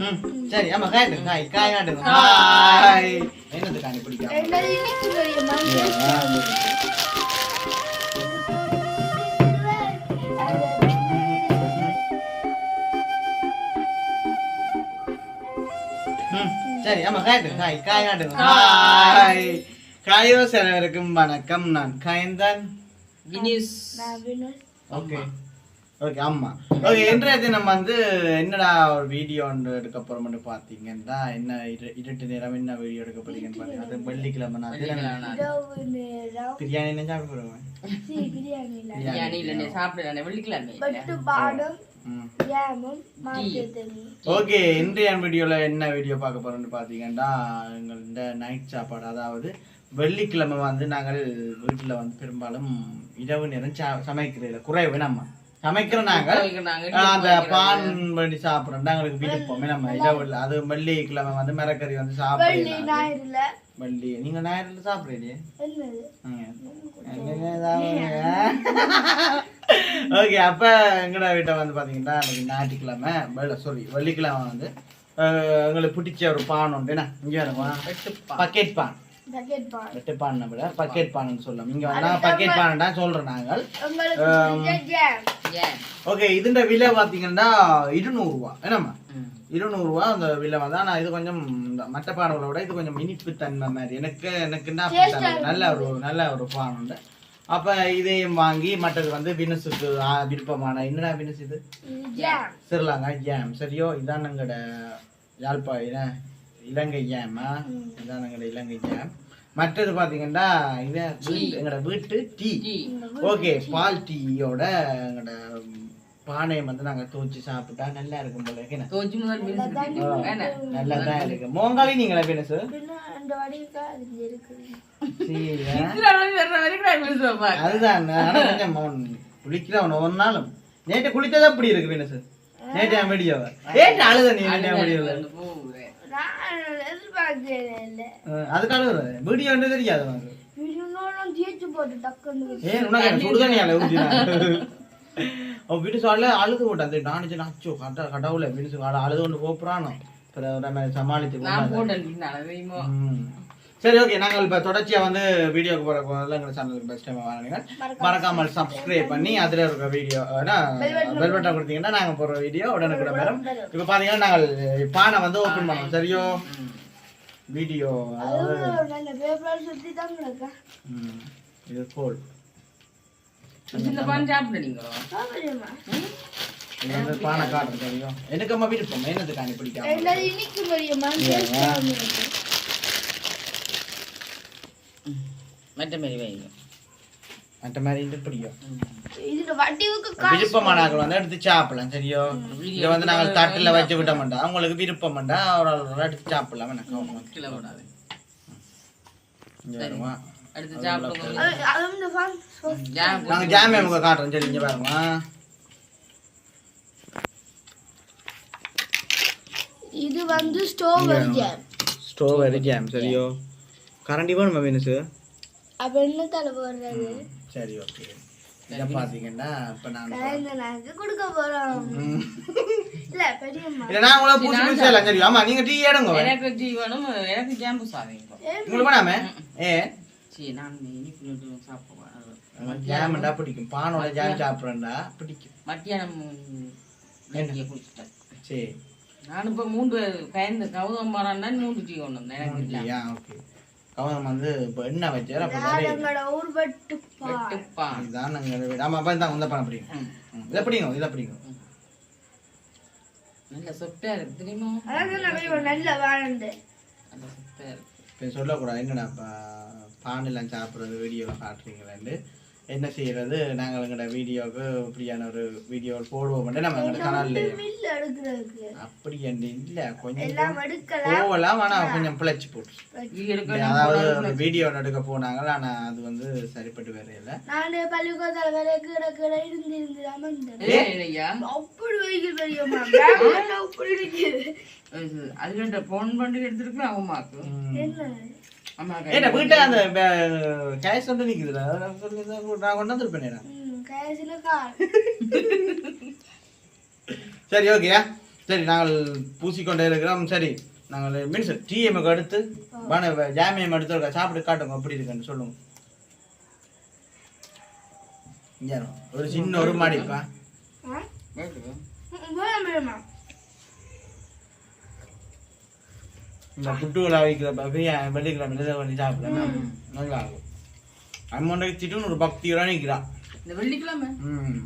ம், சரி ஆமா காய் காய் காய் நாட்டுங்க ஹாய் என்னது காணி பிடிக்கும் சரி ஆமா காய் காய் காய் நாட்டுங்க ஹாய் காயோ செலவருக்கும் வணக்கம். நான் காயந்தான். வினிஸ். ஓகே. ஓகே ஆமா. ஓகே இன்றைய தினம் வந்து என்னடா ஒரு வீடியோ ஒன்று எடுக்க போறோம்னு பாத்தீங்கன்னா என்ன இரு- இருட்டு நேரம் என்ன வீடியோ எடுக்க போறீங்கன்னு பாத்தீங்கன்னா அது வெள்ளிக்கிழமை நான் பிரியாணி என்ன சாப்பிட பிரியாணில பிரியாணி இல்ல. வெள்ளிக்கிழமை ஓகே இன்றைய வீடியோல என்ன வீடியோ பார்க்க போறோம்னு பாத்தீங்கன்னா எங்கள் இந்த நைட் சாப்பாடு அதாவது வெள்ளிக்கிழமை வந்து நாங்கள் வீட்டுல வந்து பெரும்பாலும் இரவு நேரம் சா- சமைக்கிறது குறைவு நம்ம. சமைக்கிற நாங்கள். அந்த பான் பண்ணி சாப்பிடுறோம். எங்களுக்கு விருப்பம் நம்ம இரவு அது வெள்ளிக்கிழமை வந்து மிரக்கறி வந்து ஞாயிறுல. வெள்ளி. நீங்க ஞாயிறுல சாப்பிடுறீங்க? என்னது? ஓகே அப்ப எங்கட வீட்டை வந்து பாத்தீங்கன்னா எனக்கு ஞாயிற்றுக்கிழமை. சாரி வெள்ளிக்கிழமை வந்து எங்களுக்கு பிடிச்ச ஒரு பான் உண்டு. என்ன? இங்க வருமா பக்கெட் பான். விட பக்கெட் பான்னு சொல்லலாம். இங்க வந்தா பக்கெட் பான் தான் சொல்றோம் நாங்கள். ஓகே இதுன்ற விலை பாத்தீங்கன்னா இருநூறு ரூபா. என்னம்மா? ம். இருநூறு ரூபா அந்த விலை வந்து ஆனா இது கொஞ்சம் மற்ற பானங்களை விட இது கொஞ்சம் இனிப்பு தன்மை மாதிரி. எனக்கு எனக்கு. நல்ல ஒரு நல்ல ஒரு பான் உண்டு. அப்ப இதையும் வாங்கி மற்றது வந்து வினஸுக்கு ஆ, விருப்பமான என்னடா வினஸ் இது? இது ஜாம் சரியோ இதான் எங்கட யாழ்ப்பா என்ன இலங்கை ஜாமா இதான் எங்கட இலங்கை ஜாம் மற்றது பாத்தீங்கன்னா இது வீட்டு- எங்கட வீட்டு டீ. ஓகே பால் டீயோட எங்கட பானையை வந்து நாங்க தோச்சு சாப்பிட்டா நல்லா இருக்கும் போல இருக்கு நல்லா தான் இருக்கு. மோங்காலி நீங்களா பினசு. அதுதான். குளிக்கிறவன் ஒவ்வொரு நாளும். நேற்று குளித்தது அப்படி இருக்கு பினசு நேற்று வீடியோவை நேற்று அழுத நீ நேற்று வீடியோ தெரியாது அவன் வீட்டு சால அழுது போட்டான் அந்த நானுச்சு அச்சோ கட கடவுள வீட்டு அழுது கொண்டு போப்புறானோ அப்புறம் நம்ம சமாளித்து சரி ஓகே நாங்கள் இப்போ தொடர்ச்சியா வந்து வீடியோக்கு போற போதில் எங்கள் சேனலுக்கு பெஸ்ட் டைம் வாங்கினீங்க மறக்காமல் சப்ஸ்கிரைப் பண்ணி அதுல இருக்க வீடியோ பெல் பட்டன் கொடுத்தீங்கன்னா நாங்க போடுற வீடியோ உடனுக்குடன் வரும். இப்போ பாத்தீங்கன்னா நாங்கள் பானை வந்து ஓபன் பண்ணோம். சரியோ? வீடியோ அதாவது இது கோல் இந்த பான் சாப்பிட நீங்களோ சாப்பிடுமா இது வந்து பானை காட்டுறது தெரியும் எனக்கு அம்மா விருப்பம் என்னது காணி பிடிக்காம மற்ற மாதிரி வைங்க மற்ற மாதிரி இது பிடிக்கும். விருப்பமானாக்கள் வந்து எடுத்து சாப்பிடலாம் சரியோ? இதை வந்து நாங்கள் தட்டுல வச்சு விட்ட மாட்டோம். அவங்களுக்கு விருப்பம் ஒரு ஆள் எடுத்து சாப்பிடலாம் எனக்கு கிலோ விடாது. ஜாம் காட்டுறோம். சரி இங்க பாருங்க இது வந்து ஸ்டோவர் ஜாம் ஸ்ட்ராபெரி ஜாம் சரியோ? கரண்டி வேணுமா மீனுசு அப்ப என்ன தலை போடுறது? சரி ஓகே. இதை பார்த்தீங்கன்னா இப்போ கொடுக்க போறோம். இல்ல பெரியம்மா. இல்லை நான் உங்களை பூசி பூசி எல்லாம் சரி ஆமா நீங்க டீ எடுங்க. எனக்கு டீ வேணும் எனக்கு ஜாம்பு சாதம் உங்களுக்கு வேணாமே? ஏ? சரி நான் இனிப்பு சாப்பிடுவேன் ஜாம்டா பிடிக்கும். பானோட ஜாம் சாப்பிட்றேன்டா. பிடிக்கும். மத்தியானம் குடிச்சிட்டேன். சரி. நான் இப்போ மூன்று கயந்து கௌதம் மரம் மூன்று டீ கொண்டு வந்தேன். எனக்கு ஓகே. கவனம் வந்து இப்போ எண்ணெய் வச்சார்? அப்போ இதுதான் நாங்கள் ஆமாம் அப்போ தான் ம். ம், இதை பிடிக்கும் இதை நல்ல சொட்டா இருக்கு தெரியுமா? நல்ல வாழ்ந்து. இப்போ சொல்லக்கூடாது என்னடா இப்போ பானெல்லாம் சாப்பிட்றது வீடியோவில் காட்டுறீங்களேன்னு என்ன செய்யறது? நாங்கள் எங்களோட வீடியோவுக்கு இப்படியான ஒரு வீடியோ போடுவோம் நம்ம எங்களோட சேனல்ல மில்ல எடுக்கிறதுக்கு அப்படி என்று இல்லை கொஞ்சம் எல்லாம் எடுக்கலாம் போகலாம் ஆனால் கொஞ்சம் பிழைச்சி போட்டு. அதாவது வீடியோ எடுக்க போனாங்க ஆனா அது வந்து சரிப்பட்டு வேற இல்லை. நான் பள்ளிக்கூடத்துல வேற கீழே கீழே இருந்து இருந்து அமர்ந்தேன். ஏய், ஐயா அப்படி வைக்க பெரியம்மா பேக்ல அப்படி இருக்குது. அதுல போன் பண்ணி எடுத்துருக்கேன் அவமாக்கு. ஏன்னா வீட்டை அந்த கேஷ் வந்து நிக்குதுடா நான் சொல்லி தான் நான் கொண்டு வந்திருப்பேன் ம், கடைசியில கால் சரி ஓகே சரி நாங்கள் பூசிக்கொண்டே இருக்கிறோம். சரி நாங்கள் மீன்ஸ் டிஎம்க்கு அடுத்து வான ஜாமியம் எடுத்து சாப்பிட்டு காட்டுங்க எப்படி இருக்குன்னு சொல்லுங்க. ஒரு சின்ன ஒரு மாடிப்பா இந்த பபியா வெள்ளிக்கிழமை இதை பண்ணி சாப்பிடலாம் நல்லா இருக்கும் அம்மனுக்கு சிட்டுன்னு ஒரு பக்தியோட நிற்கிறான் இந்த வெள்ளிக்கிழமை ம்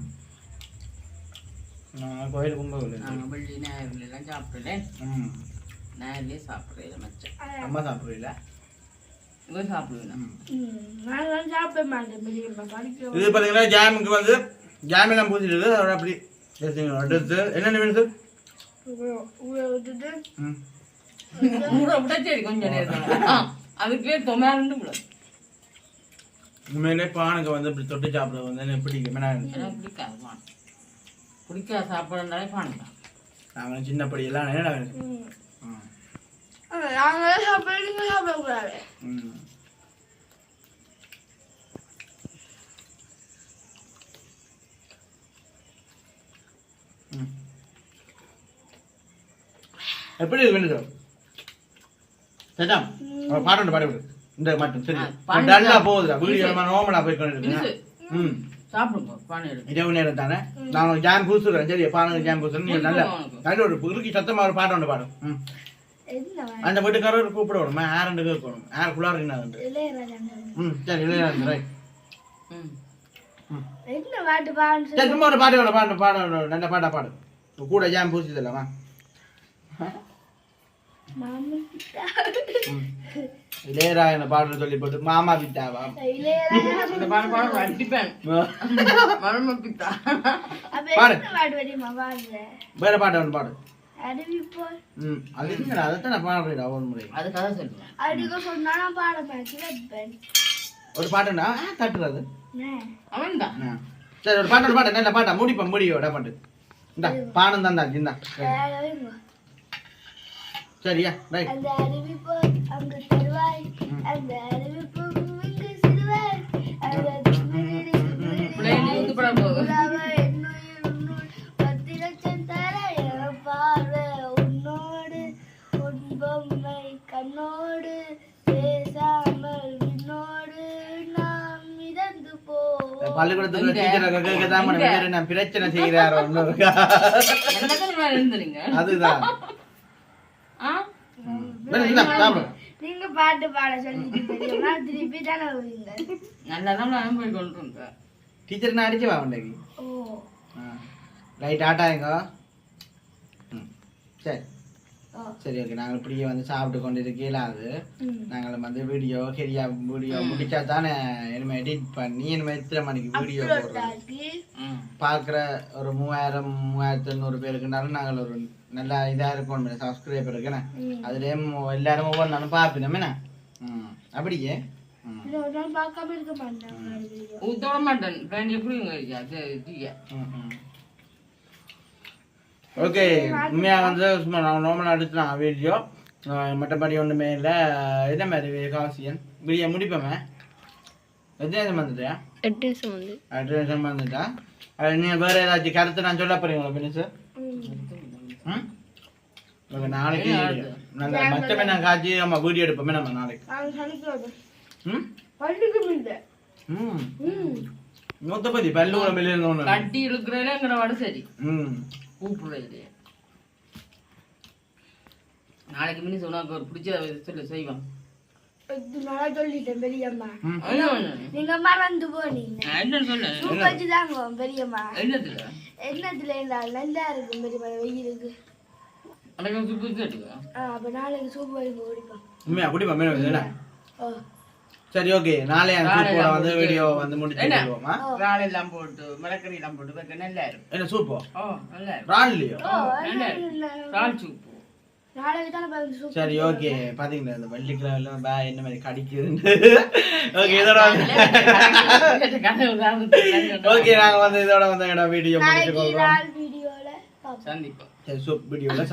நான் கோயில் கும்பகோவில் நாங்கள் வெள்ளி ஞாயிறுல எல்லாம் சாப்பிடல ம் ஞாயிறுலேயே சாப்பிட்றேன் மச்சம் அம்மா சாப்பிடுறீங்களா இவன் சாப்பிடுவேன் நான் சாப்பிட மாட்டேன் பெரியம்மா, படிக்க இது பார்த்தீங்கன்னா ஜாமுக்கு வந்து ஜாமெல்லாம் பூசிட்டு அதோட அப்படி. எடுத்து என்னென்ன வேணும் சார் ஊற- விட்டா சரி கொஞ்சம் நேரம் அதுக்கே உண்மையிலே பானுக்கு வந்து இப்படி தொட்டு சாப்பிட வந்து எனக்கு பிடிக்கும். எனக்கு பிடிக்காது பான். பிடிக்காத சாப்பிட்றதுனாலே நாங்கள் சின்ன படியெல்லாம் நாங்களே சாப்பிடக்கூடாது ம். எப்படி இருக்கு வேணும் சார் சஜாம் அவன் பாட்டு பாடி விடு இந்த மட்டும் சரி பாடு டல்லா. போகுதுடா வீடியோ நம்ம நோமலா போய் கொண்டு. ம் சாப்பிடுங்க பானை எடுத்து இரவு நேரம் தானே நான் ஜாம் பூசுறேன் சரி பாருங்க ஜாம் பூசுறேன் நீ நல்ல நல்ல ஒரு இறுக்கி சத்தமா ஒரு பாட்டு ஒன்று பாடும் ம் என்ன அந்த வீட்டுக்காரர் கூப்பிட விடுமா ஆரண்டு கேட்கணும் ஆர் குளாரினா இளையராஜா ம் சரி இளையராஜா ரைட் ம் ம் என்ன பாட்டு பான்னு சரி சும்மா ஒரு பாட்டு வேணும் பாட்டு பாடு நல்ல பாட்டா பாடு உன் கூட ஜாம் பூசி தரலாமா மாமா ம் இளையராஜன பாடல் சொல்லி போட்டு மாமா பித்தாவா இந்த பானை பாடம் அடிப்பேன் மரம பித்தா பாடு. வேற பாட்டு ஒன்று பாடு. ஒரு பாட பாட்டுனா தட்டுறது அவன் தான் ஆ. சரி ஒரு பாட்டு பாட்டு. நல்ல பாட்டா? முடிப்பேன் முடியோட பாட்டு. இந்தா பானம் தான் தான் சரியா ரைட் அந்த அறிவிப்போர் அங்கு தருவாய் அந்த அறிவிப்பும் இங்கு சிறுவாய் அந்த பத்து லட்சம் தர பார்வை உன்னோடு உன் பொம்மை கண்ணோடு பேசாமல் விண்ணோடு நாம் மிதந்து போவோம் பள்ளிக்கூடத்துக்கு டீச்சர் கேட்க தான் பிரச்சனை செய்கிறாரோ அதுதான் ஆ வேற இந்தா, சாப்பிடு. நீங்க பாட்டு பாட சொல்லிட்டு திருப்பி தானே நல்லா தான் கொண்டு இருந்தேன் டீச்சர் நான் அடிச்சு வா உண்டைக்கு ரைட் ஆட்டாங்க ம். சரி. சரி ஓகே நாங்கள் இப்படியே வந்து சாப்பிட்டு கொண்டு இருக்கீங்களா அது. நாங்கள் வந்து வீடியோ சரியா வீடியோ முடிச்சா தானே இனிமேல் எடிட் பண்ணி இனிமேல் எத்தனை மணிக்கு வீடியோ போடுறோம் பார்க்குற ஒரு மூவாயிரம் மூவாயிரத்தி எண்ணூறு பேருக்குனாலும் நாங்கள் ஒரு நல்லா இதாக இருக்கணும். சப்ஸ்கிரைபர் இருக்குண்ணே. அதுலேயும் எல்லாரும் ஒவ்வொரு நாளும் பார்ப்போம் என்ன? ம். அப்படியே. ஊத்தோட மாட்டேன் எப்படி ஓகே உண்மையாக வந்து சும்மா நான் நார்மலாக எடுத்துலாம் வீடியோ மற்றபடி ஒன்றுமே இல்லை. என்ன மாதிரி காசியன்? வீடியோ முடிப்போமே? எத்தனை நிமிஷம் வந்துட்டியா எட்டு நிமிஷம் வந்து. எட்டு நிமிஷம் வந்துட்டா? அது நீங்கள் வேறு ஏதாச்சும் கருத்து நான் சொல்ல போகிறீங்களா பினிஷு ம்? ஓகே நாளைக்கு நல்ல மற்றமே நான் காய்ச்சி நம்ம வீடியோ எடுப்போமே நம்ம நாளைக்கு. நாங்கள் ம்? ம். ம். நூற்றப்பதி கட்டி இழுக்கிறேங்கிற வட சரி. ம். கூப்பிடுறது நாளைக்கு மினிஸ் உனக்கு ஒரு பிடிச்ச சொல்லு செய்வான். இது பெரியம்மா. நீங்க மறந்து போனீங்க. என்ன சொல்ல பெரியம்மா. என்னத்துல இருந்தால் நல்லா இருக்கும் பெரியம்மா வெயிலுக்கு. சுப்பு ஆ அப்ப நாளைக்கு சூப் வச்சு குடிப்போம். உண்மையா குடிப்பா ஓ சரி ஓகே நாளை சூப்போட வந்து வீடியோ வந்து முடிச்சு? விடுவோமா ரால் எல்லாம் போட்டு மிளக்கறி எல்லாம் போட்டு வைக்க நல்லா இருக்கும் என்ன சூப்போ ஓ? நல்லா இருக்கும் நல்லா இருக்கும் ரால் சூப்பு சரி ஓகே பாத்தீங்களா இந்த வெள்ளிக்கிழமை பே என்ன மாதிரி கடிக்குதுன்னு? ஓகே இதோட வந்து ஓகே நாங்க வந்து இதோட வந்து வீடியோ முடிச்சு நாளைக்கு கொள்றோம் நாள் வீடியோல பார்ப்போம் சந்திப்போம். சரி சூப் வீடியோல